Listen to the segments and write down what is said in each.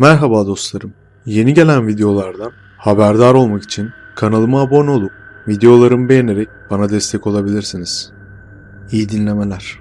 Merhaba dostlarım. Yeni gelen videolardan haberdar olmak için kanalıma abone olup videolarımı beğenerek bana destek olabilirsiniz. İyi dinlemeler.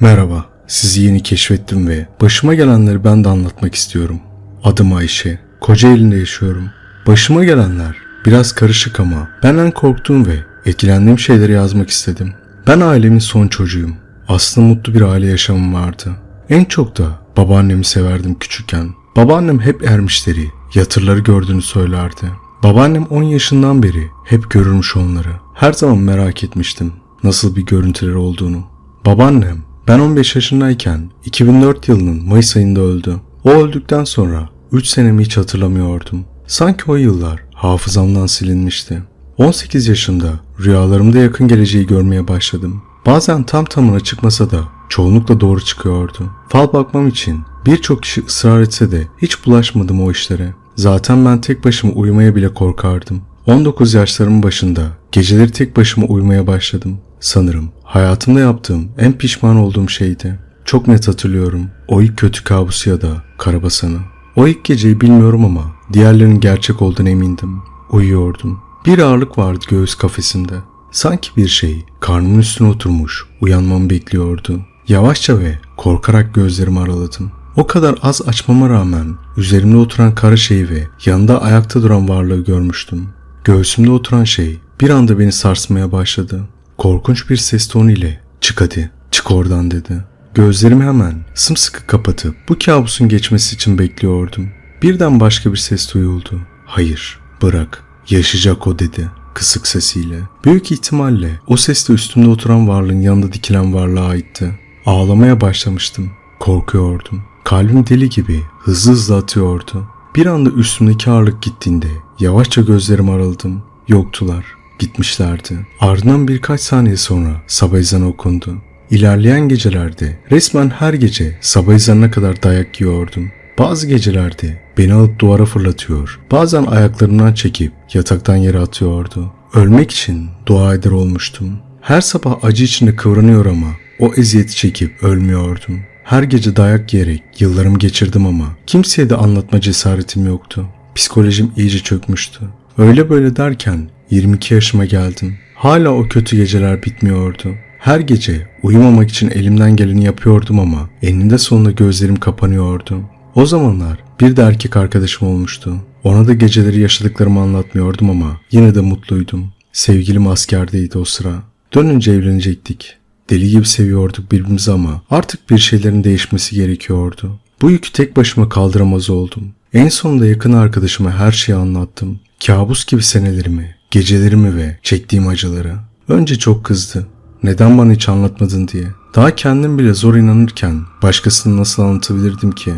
Merhaba, sizi yeni keşfettim ve başıma gelenleri ben de anlatmak istiyorum. Adım Ayşe, Kocaeli'nde yaşıyorum. Başıma gelenler biraz karışık ama ben en korktuğum ve etkilendiğim şeyleri yazmak istedim. Ben ailemin son çocuğuyum. Aslında mutlu bir aile yaşamım vardı. En çok da babaannemi severdim küçükken. Babaannem hep ermişleri, yatırları gördüğünü söylerdi. Babaannem 10 yaşından beri hep görürmüş onları. Her zaman merak etmiştim nasıl bir görüntüleri olduğunu. Babaannem ben 15 yaşındayken 2004 yılının Mayıs ayında öldü. O öldükten sonra 3 senemi hiç hatırlamıyordum. Sanki o yıllar hafızamdan silinmişti. 18 yaşında rüyalarımda yakın geleceği görmeye başladım. Bazen tam tamına çıkmasa da çoğunlukla doğru çıkıyordu. Fal bakmam için birçok kişi ısrar etse de hiç bulaşmadım o işlere. Zaten ben tek başıma uyumaya bile korkardım. 19 yaşlarımın başında geceleri tek başıma uyumaya başladım. Sanırım hayatımda yaptığım en pişman olduğum şeydi. Çok net hatırlıyorum. O ilk kötü kabusu ya da karabasanı. O ilk geceyi bilmiyorum ama diğerlerinin gerçek olduğuna emindim. Uyuyordum. Bir ağırlık vardı göğüs kafesimde. Sanki bir şey karnımın üstüne oturmuş, uyanmamı bekliyordu. Yavaşça ve korkarak gözlerimi araladım. O kadar az açmama rağmen üzerimde oturan kara şeyi ve yanında ayakta duran varlığı görmüştüm. Göğsümde oturan şey bir anda beni sarsmaya başladı. Korkunç bir ses tonu ile çık hadi, çık oradan dedi. Gözlerimi hemen sımsıkı kapatıp bu kabusun geçmesi için bekliyordum. Birden başka bir ses duyuldu. Hayır, bırak, yaşayacak o dedi kısık sesiyle. Büyük ihtimalle o ses de üstümde oturan varlığın yanında dikilen varlığa aitti. Ağlamaya başlamıştım. Korkuyordum. Kalbim deli gibi hızlı hızlı atıyordu. Bir anda üstümdeki ağırlık gittiğinde yavaşça gözlerimi araladım. Yoktular. Gitmişlerdi. Ardından birkaç saniye sonra sabah ezanı okundu. İlerleyen gecelerde resmen her gece sabah ezanına kadar dayak yiyordum. Bazı gecelerde beni alıp duvara fırlatıyor. Bazen ayaklarımdan çekip yataktan yere atıyordu. Ölmek için dua eder olmuştum. Her sabah acı içinde kıvranıyor ama o eziyeti çekip ölmüyordum. Her gece dayak yiyerek yıllarımı geçirdim ama kimseye de anlatma cesaretim yoktu. Psikolojim iyice çökmüştü. Öyle böyle derken 22 yaşıma geldim. Hala o kötü geceler bitmiyordu. Her gece uyumamak için elimden geleni yapıyordum ama eninde sonunda gözlerim kapanıyordu. O zamanlar bir de erkek arkadaşım olmuştu. Ona da geceleri yaşadıklarımı anlatmıyordum ama yine de mutluydum. Sevgilim askerdeydi o sıra. Dönünce evlenecektik. Deli gibi seviyorduk birbirimizi ama artık bir şeylerin değişmesi gerekiyordu. Bu yükü tek başıma kaldıramaz oldum. En sonunda yakın arkadaşıma her şeyi anlattım. Kabus gibi senelerimi, gecelerimi ve çektiğim acıları. Önce çok kızdı. Neden bana hiç anlatmadın diye. Daha kendim bile zor inanırken başkasını nasıl anlatabilirdim ki?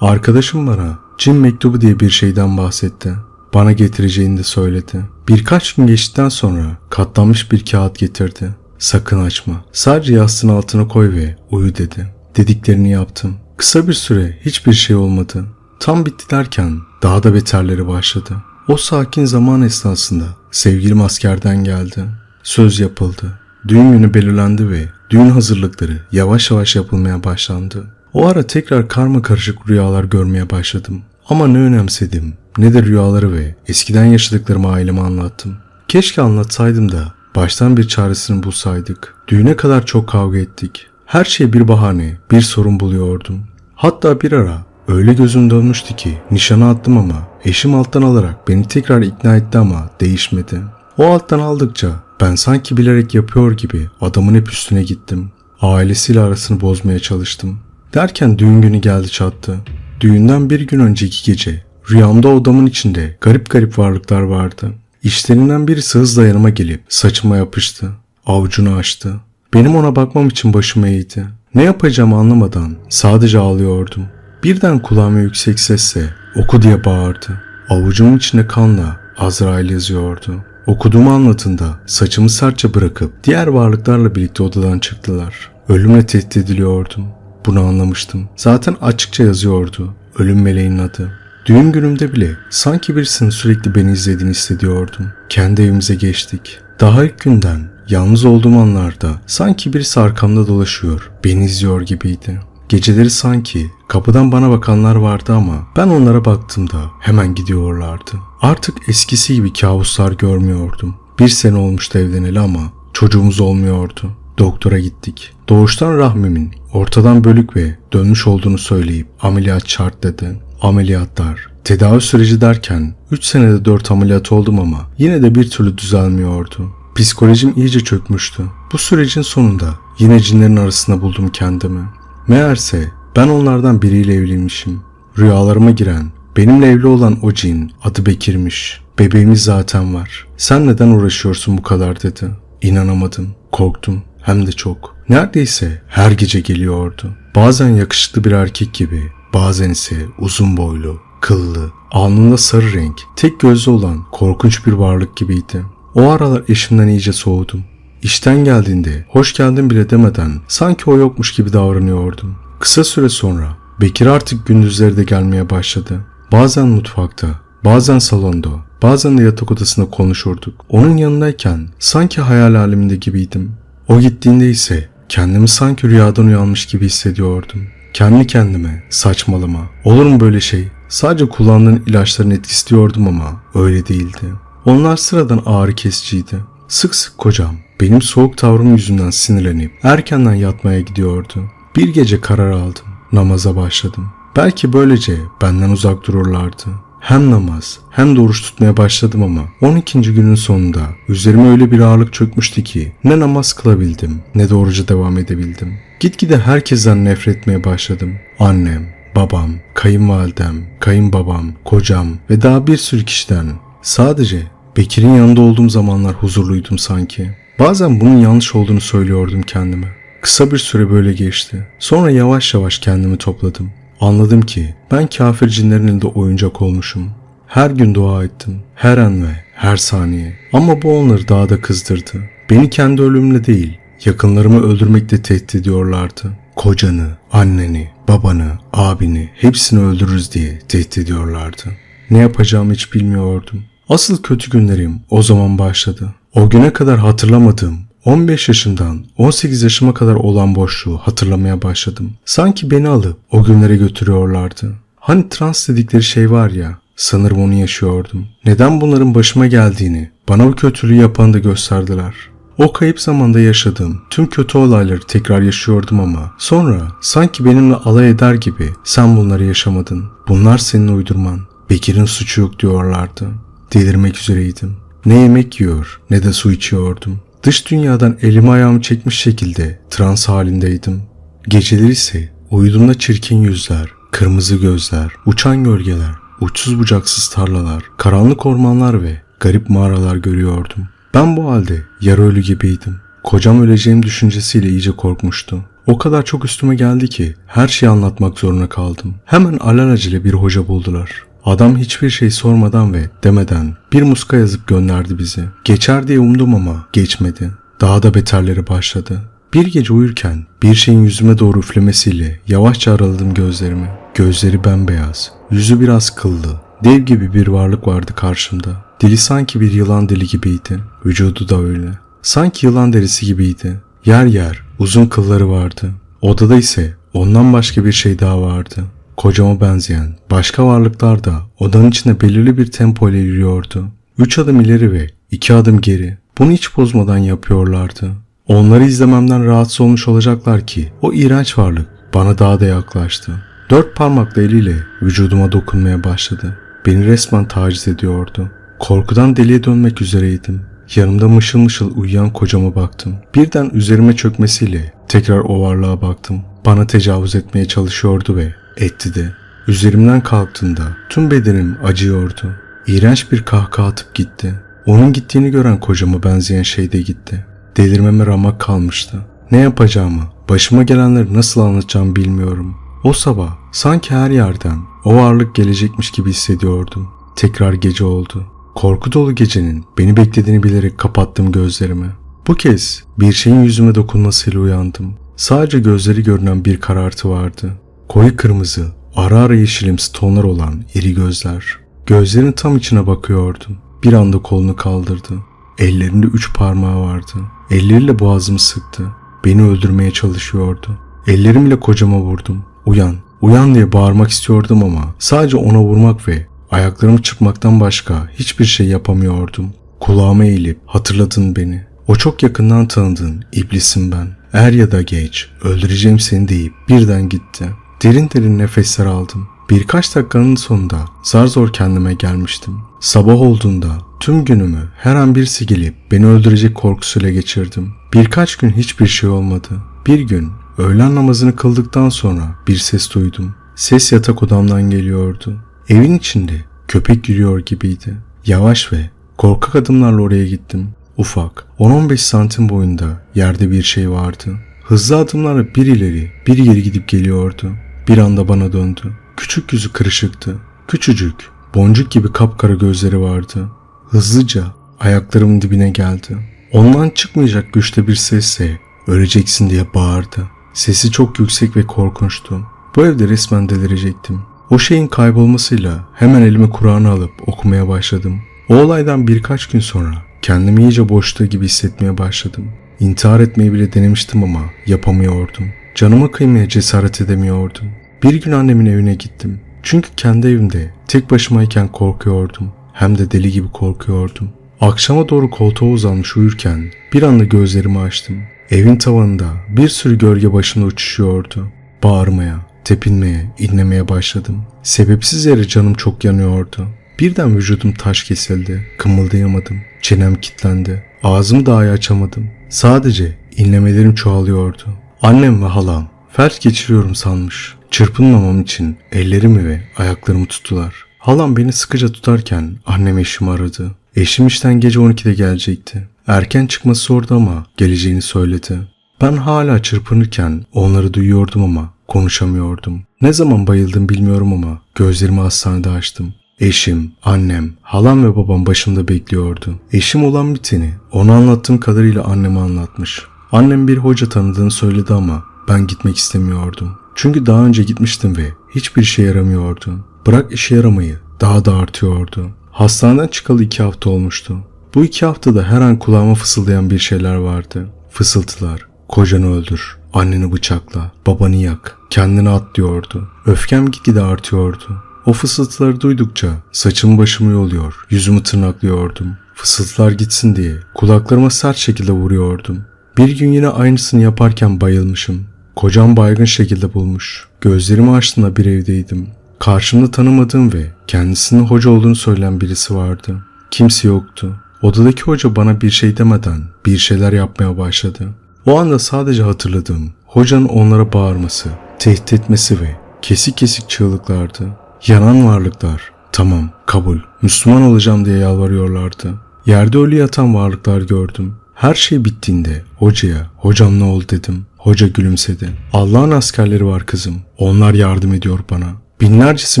Arkadaşım bana cin mektubu diye bir şeyden bahsetti. Bana getireceğini de söyledi. Birkaç gün geçtikten sonra katlanmış bir kağıt getirdi. Sakın açma. Sadece yastığın altına koy ve uyu dedi. Dediklerini yaptım. Kısa bir süre hiçbir şey olmadı. Tam bitti derken daha da beterleri başladı. O sakin zaman esnasında sevgilim askerden geldi. Söz yapıldı. Düğün günü belirlendi ve düğün hazırlıkları yavaş yavaş yapılmaya başlandı. O ara tekrar karma karışık rüyalar görmeye başladım. Ama ne önemsedim ne de rüyaları ve eskiden yaşadıklarımı aileme anlattım. Keşke anlatsaydım da baştan bir çaresini bulsaydık. Düğüne kadar çok kavga ettik. Her şey bir bahane, bir sorun buluyordum. Hatta bir ara öyle gözüm dönmüştü ki nişana attım ama eşim alttan alarak beni tekrar ikna etti ama değişmedi. O alttan aldıkça ben sanki bilerek yapıyor gibi adamın hep üstüne gittim. Ailesiyle arasını bozmaya çalıştım. Derken düğün günü geldi çattı. Düğünden bir gün önceki gece rüyamda odamın içinde garip garip varlıklar vardı. İşlerinden birisi hızla yanıma gelip saçıma yapıştı. Avucunu açtı. Benim ona bakmam için başımı eğdi. Ne yapacağımı anlamadan sadece ağlıyordum. Birden kulağıma yüksek sesle oku diye bağırdı. Avucumun içinde kanla Azrail yazıyordu. Okuduğumu anlatında saçımı sertçe bırakıp diğer varlıklarla birlikte odadan çıktılar. Ölümle tehdit ediliyordum. Bunu anlamıştım. Zaten açıkça yazıyordu. Ölüm meleğinin adı. Düğün günümde bile sanki birisinin sürekli beni izlediğini hissediyordum. Kendi evimize geçtik. Daha ilk günden yalnız olduğum anlarda sanki birisi arkamda dolaşıyor, beni izliyor gibiydi. Geceleri sanki Kapıdan bana bakanlar vardı ama ben onlara baktığımda hemen gidiyorlardı. Artık eskisi gibi kabuslar görmüyordum. Bir sene olmuştu evleneli ama çocuğumuz olmuyordu. Doktora gittik. Doğuştan rahmimin ortadan bölük ve dönmüş olduğunu söyleyip ameliyat şart dedi. Ameliyatlar, tedavi süreci derken 3 senede 4 ameliyat oldum ama yine de bir türlü düzelmiyordu. Psikolojim iyice çökmüştü. Bu sürecin sonunda yine cinlerin arasında buldum kendimi. Meğerse ben onlardan biriyle evliymişim. Rüyalarıma giren, benimle evli olan o cin adı Bekir'miş. Bebeğimiz zaten var. Sen neden uğraşıyorsun bu kadar dedi. İnanamadım, korktum hem de çok. Neredeyse her gece geliyordu. Bazen yakışıklı bir erkek gibi, bazen ise uzun boylu, kıllı, alnında sarı renk, tek gözlü olan korkunç bir varlık gibiydi. O aralar eşimden iyice soğudum. İşten geldiğinde hoş geldin bile demeden sanki o yokmuş gibi davranıyordum. Kısa süre sonra Bekir artık gündüzleri de gelmeye başladı. Bazen mutfakta, bazen salonda, bazen de yatak odasında konuşurduk. Onun yanındayken sanki hayal aleminde gibiydim. O gittiğinde ise kendimi sanki rüyadan uyanmış gibi hissediyordum. Kendi kendime saçmalama. Olur mu böyle şey? Sadece kullandığın ilaçların etkisi diyordum ama öyle değildi. Onlar sıradan ağrı kesiciydi. Sık sık kocam benim soğuk tavrım yüzünden sinirlenip erkenden yatmaya gidiyordu. Bir gece karar aldım. Namaza başladım. Belki böylece benden uzak dururlardı. Hem namaz hem de oruç tutmaya başladım ama 12. günün sonunda üzerime öyle bir ağırlık çökmüştü ki ne namaz kılabildim ne de oruca devam edebildim. Gitgide herkesten nefret etmeye başladım. Annem, babam, kayınvalidem, kayınbabam, kocam ve daha bir sürü kişiden. Sadece Bekir'in yanında olduğum zamanlar huzurluydum sanki. Bazen bunun yanlış olduğunu söylüyordum kendime. Kısa bir süre böyle geçti. Sonra yavaş yavaş kendimi topladım. Anladım ki ben kafir cinlerin elinde oyuncak olmuşum. Her gün dua ettim. Her an ve her saniye. Ama bu onları daha da kızdırdı. Beni kendi ölümle değil, yakınlarımı öldürmekle tehdit ediyorlardı. Kocanı, anneni, babanı, abini hepsini öldürürüz diye tehdit ediyorlardı. Ne yapacağımı hiç bilmiyordum. Asıl kötü günlerim o zaman başladı. O güne kadar hatırlamadığım 15 yaşından 18 yaşıma kadar olan boşluğu hatırlamaya başladım. Sanki beni alıp o günlere götürüyorlardı. Hani trans dedikleri şey var ya, sanırım onu yaşıyordum. Neden bunların başıma geldiğini, bana bu kötülüğü yapanı da gösterdiler. O kayıp zamanda yaşadığım tüm kötü olayları tekrar yaşıyordum ama sonra sanki benimle alay eder gibi sen bunları yaşamadın. Bunlar senin uydurman. Bekir'in suçu yok diyorlardı. Delirmek üzereydim. Ne yemek yiyor ne de su içiyordum. Dış dünyadan elimi ayağımı çekmiş şekilde trans halindeydim. Geceleri ise uyuduğumda çirkin yüzler, kırmızı gözler, uçan gölgeler, uçsuz bucaksız tarlalar, karanlık ormanlar ve garip mağaralar görüyordum. Ben bu halde yarı ölü gibiydim. Kocam öleceğim düşüncesiyle iyice korkmuştu. O kadar çok üstüme geldi ki her şeyi anlatmak zorunda kaldım. Hemen alelacele bir hoca buldular. Adam hiçbir şey sormadan ve demeden bir muska yazıp gönderdi bizi. Geçer diye umdum ama geçmedi. Daha da beterleri başladı. Bir gece uyurken bir şeyin yüzüme doğru üflemesiyle yavaşça araladım gözlerimi. Gözleri bembeyaz, yüzü biraz kıllı. Dev gibi bir varlık vardı karşımda. Dili sanki bir yılan dili gibiydi. Vücudu da öyle. Sanki yılan derisi gibiydi. Yer yer uzun kılları vardı. Odada ise ondan başka bir şey daha vardı. Kocama benzeyen başka varlıklar da odanın içinde belirli bir tempo ile yürüyordu. Üç adım ileri ve iki adım geri. Bunu hiç bozmadan yapıyorlardı. Onları izlememden rahatsız olmuş olacaklar ki o iğrenç varlık bana daha da yaklaştı. Dört parmakla eliyle vücuduma dokunmaya başladı. Beni resmen taciz ediyordu. Korkudan deliye dönmek üzereydim. Yanımda mışıl mışıl uyuyan kocama baktım. Birden üzerime çökmesiyle tekrar o varlığa baktım. Bana tecavüz etmeye çalışıyordu ve etti de. Üzerimden kalktığında tüm bedenim acıyordu. İğrenç bir kahkaha atıp gitti. Onun gittiğini gören kocama benzeyen şey de gitti. Delirmeme ramak kalmıştı. Ne yapacağımı, başıma gelenleri nasıl anlatacağımı bilmiyorum. O sabah sanki her yerden o varlık gelecekmiş gibi hissediyordum. Tekrar gece oldu. Korku dolu gecenin beni beklediğini bilerek kapattım gözlerimi. Bu kez bir şeyin yüzüme dokunmasıyla uyandım. Sadece gözleri görünen bir karartı vardı. Koyu kırmızı, ara ara yeşilimsi tonlar olan iri gözler. Gözlerin tam içine bakıyordum. Bir anda kolunu kaldırdı. Ellerinde üç parmağı vardı. Elleriyle boğazımı sıktı. Beni öldürmeye çalışıyordu. Ellerimle kocama vurdum. Uyan, Uyan diye bağırmak istiyordum ama sadece ona vurmak ve ayaklarımı çırpmaktan başka hiçbir şey yapamıyordum. Kulağıma eğilip hatırladın beni. O çok yakından tanıdığın iblisim ben. Er ya da geç öldüreceğim seni deyip birden gitti. Derin derin nefesler aldım. Birkaç dakikanın sonunda zar zor kendime gelmiştim. Sabah olduğunda tüm günümü her an birisi gelip beni öldürecek korkusuyla geçirdim. Birkaç gün hiçbir şey olmadı. Bir gün öğlen namazını kıldıktan sonra bir ses duydum. Ses yatak odamdan geliyordu. Evin içinde köpek yürüyor gibiydi. Yavaş ve korkak adımlarla oraya gittim. Ufak, 10-15 santim boyunda yerde bir şey vardı. Hızlı adımlarla bir ileri bir geri gidip geliyordu. Bir anda bana döndü. Küçük yüzü kırışıktı. Küçücük, boncuk gibi kapkara gözleri vardı. Hızlıca ayaklarımın dibine geldi. Ondan çıkmayacak güçte bir sesle öleceksin diye bağırdı. Sesi çok yüksek ve korkunçtu. Bu evde resmen delirecektim. O şeyin kaybolmasıyla hemen elime Kur'an'ı alıp okumaya başladım. O olaydan birkaç gün sonra kendimi iyice boşluğu gibi hissetmeye başladım. İntihar etmeyi bile denemiştim ama yapamıyordum. Canıma kıymaya cesaret edemiyordum. Bir gün annemin evine gittim. Çünkü kendi evimde tek başımayken korkuyordum. Hem de deli gibi korkuyordum. Akşama doğru koltuğa uzanmış uyurken bir anda gözlerimi açtım. Evin tavanında bir sürü gölge başımda uçuşuyordu. Bağırmaya, tepinmeye, inlemeye başladım. Sebepsiz yere canım çok yanıyordu. Birden vücudum taş kesildi. Kımıldayamadım. Çenem kilitlendi. Ağzımı dahi açamadım. Sadece inlemelerim çoğalıyordu. Annem ve halam felç geçiriyorum sanmış. Çırpınmamam için ellerimi ve ayaklarımı tuttular. Halam beni sıkıca tutarken annem eşimi aradı. Eşim işten gece 12'de gelecekti. Erken çıkması sordu ama geleceğini söyledi. Ben hala çırpınırken onları duyuyordum ama konuşamıyordum. Ne zaman bayıldım bilmiyorum ama gözlerimi hastanede açtım. Eşim, annem, halam ve babam başımda bekliyordu. Eşim olan biteni ona anlattığım kadarıyla anneme anlatmış. Annem bir hoca tanıdığını söyledi ama ben gitmek istemiyordum. Çünkü daha önce gitmiştim ve hiçbir şey yaramıyordu. Bırak işe yaramayı daha da artıyordu. Hastaneden çıkalı iki hafta olmuştu. Bu iki haftada her an kulağıma fısıldayan bir şeyler vardı. Fısıltılar. Kocanı öldür, anneni bıçakla, babanı yak, kendini at diyordu. Öfkem gitgide artıyordu. O fısıltıları duydukça saçımı başımı yoluyor, yüzümü tırnaklıyordum. Fısıltılar gitsin diye kulaklarıma sert şekilde vuruyordum. Bir gün yine aynısını yaparken bayılmışım. Kocam baygın şekilde bulmuş. Gözlerimi açtığımda bir evdeydim. Karşımda tanımadığım ve kendisinin hoca olduğunu söyleyen birisi vardı. Kimse yoktu. Odadaki hoca bana bir şey demeden bir şeyler yapmaya başladı. O anda sadece hatırladığım hocanın onlara bağırması, tehdit etmesi ve kesik kesik çığlıklardı. Yanan varlıklar, tamam kabul, Müslüman olacağım diye yalvarıyorlardı. Yerde ölü yatan varlıklar gördüm. Her şey bittiğinde hocaya, hocam ne oldu dedim. Hoca gülümsedi. Allah'ın askerleri var kızım. Onlar yardım ediyor bana. Binlercesi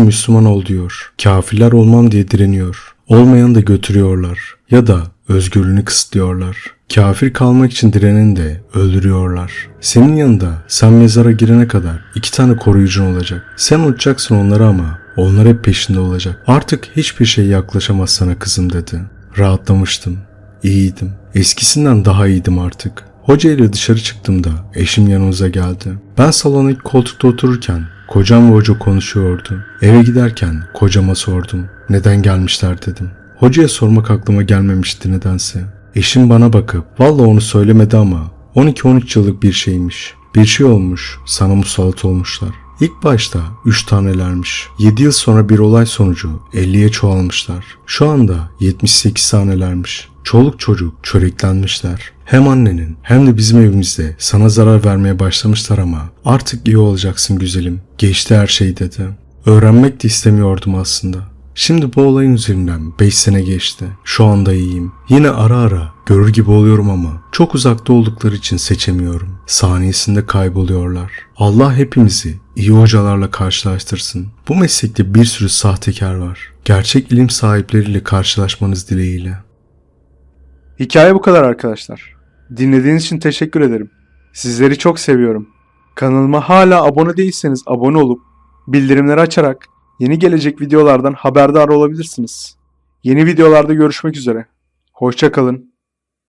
Müslüman ol diyor. Kafirler olmam diye direniyor. Olmayanı da götürüyorlar. Ya da özgürlüğünü kısıtlıyorlar. Kafir kalmak için direnen de öldürüyorlar. Senin yanında sen mezara girene kadar iki tane koruyucun olacak. Sen uçacaksın onlara ama onlar hep peşinde olacak. Artık hiçbir şey yaklaşamaz sana kızım dedi. Rahatlamıştım. İyiydim. Eskisinden daha iyiydim artık. Hoca ile dışarı çıktığımda eşim yanımıza geldi. Ben salondaki koltukta otururken kocam ve hoca konuşuyordu. Eve giderken kocama sordum. Neden gelmişler dedim. Hocaya sormak aklıma gelmemişti nedense. Eşim bana bakıp valla onu söylemedi ama 12-13 yıllık bir şeymiş. Bir şey olmuş sana musallat olmuşlar. İlk başta 3 tanelermiş. 7 yıl sonra bir olay sonucu 50'ye çoğalmışlar. Şu anda 78 tanelermiş. Çoluk çocuk çöreklenmişler. Hem annenin hem de bizim evimizde sana zarar vermeye başlamışlar ama artık iyi olacaksın güzelim. Geçti her şey dedi. Öğrenmek de istemiyordum aslında. Şimdi bu olayın üzerinden 5 sene geçti. Şu anda iyiyim. Yine ara ara görür gibi oluyorum ama çok uzakta oldukları için seçemiyorum. Saniyesinde kayboluyorlar. Allah hepimizi iyi hocalarla karşılaştırsın. Bu meslekte bir sürü sahtekar var. Gerçek ilim sahipleriyle karşılaşmanız dileğiyle. Hikaye bu kadar arkadaşlar. Dinlediğiniz için teşekkür ederim. Sizleri çok seviyorum. Kanalıma hala abone değilseniz abone olup bildirimleri açarak yeni gelecek videolardan haberdar olabilirsiniz. Yeni videolarda görüşmek üzere. Hoşça kalın.